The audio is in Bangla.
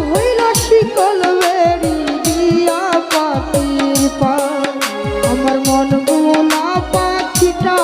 হইল শিকল বেড়ি দিয়া পাখির পা আমার মন গোলা পাখিটা